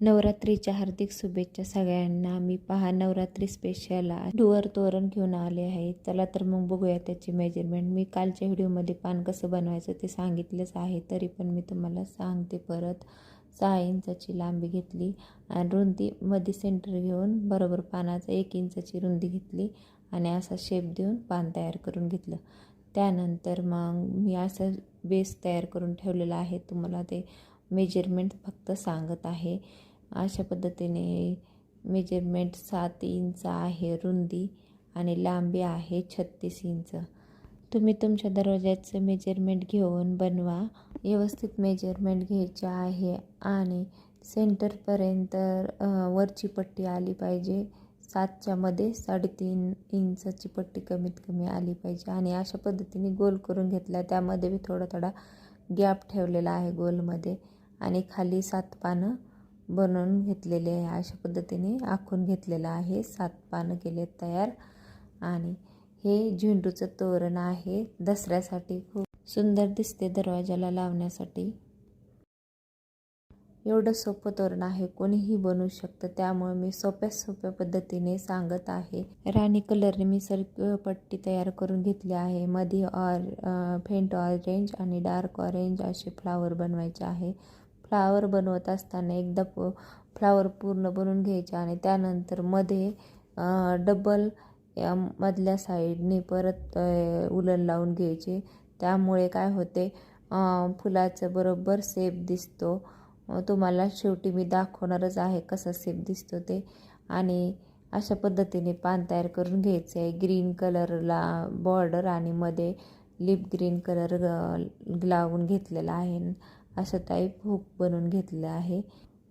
नवरात्रीच्या हार्दिक शुभेच्छा सगळ्यांना. मी पहा नवरात्री स्पेशल डुअर तोरण घेऊन आले आहे. चला तर मग बघूया त्याची मेजरमेंट मी कालच्या व्हिडिओमध्ये पान कसं बनवायचं ते सांगितलंच आहे. तरी पण मी तुम्हाला सांगते परत. सहा इंचाची लांबी घेतली आणि रुंदीमध्ये सेंटर घेऊन बरोबर पानाचं एक इंचाची रुंदी घेतली आणि असा शेप देऊन पान तयार करून घेतलं. त्यानंतर मग मी असं बेस तयार करून ठेवलेला आहे. तुम्हाला ते मेजरमेंट फक्त सांगत आहे. अशा पद्धतीने मेजरमेंट सात इंच आहे रुंदी आणि लांबी आहे छत्तीस इंच. तुम्ही तुमच्या दरवाज्याचं मेजरमेंट घेऊन बनवा. व्यवस्थित मेजरमेंट घ्यायचे आहे आणि सेंटरपर्यंत वरची पट्टी आली पाहिजे. सातच्या मध्ये साडेतीन इंचाची पट्टी कमीत कमी आली पाहिजे आणि अशा पद्धतीने गोल करून घेतला. त्यामध्ये मी थोडा थोडा गॅप ठेवलेला आहे गोलमध्ये आणि खाली सात पानं बनवून घेतलेले आहे. अशा पद्धतीने आखून घेतलेलं आहे. सात पानं केले तयार. आणि हे झेंडूचं तोरण आहे. दसऱ्यासाठी खूप सुंदर दिसते दरवाजाला लावण्यासाठी. एवढं सोपं तोरण आहे. कोणीही बनवू शकतं. त्यामुळे मी सोप्या सोप्या पद्धतीने सांगत आहे. राणी कलरने मी सर्क पट्टी तयार करून घेतली आहे. मध्ये ऑर फेंट ऑरेंज आणि डार्क ऑरेंज असे फ्लावर बनवायचे आहे. फ्लावर बनवत असताना एकदा प फ्लावर पूर्ण बनवून घ्यायचे आणि त्यानंतरमध्ये डबल या मधल्या साईडने परत उलन लावून घ्यायचे. त्यामुळे काय होते फुलाचं बरोबर सेप दिसतो. तुम्हाला शेवटी मी दाखवणारच आहे कसा सेप दिसतो ते. आणि अशा पद्धतीने पान तयार करून घ्यायचं. आहे ग्रीन कलरला बॉर्डर आणि मध्ये लिप ग्रीन कलर लावून घेतलेला आहे. असं टाईप हुक बनवून घेतलं आहे.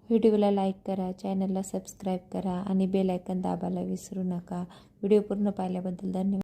व्हिडिओला लाईक करा चॅनलला सबस्क्राईब करा आणि बेलायकन दाबायला विसरू नका. व्हिडिओ पूर्ण पाहिल्याबद्दल धन्यवाद.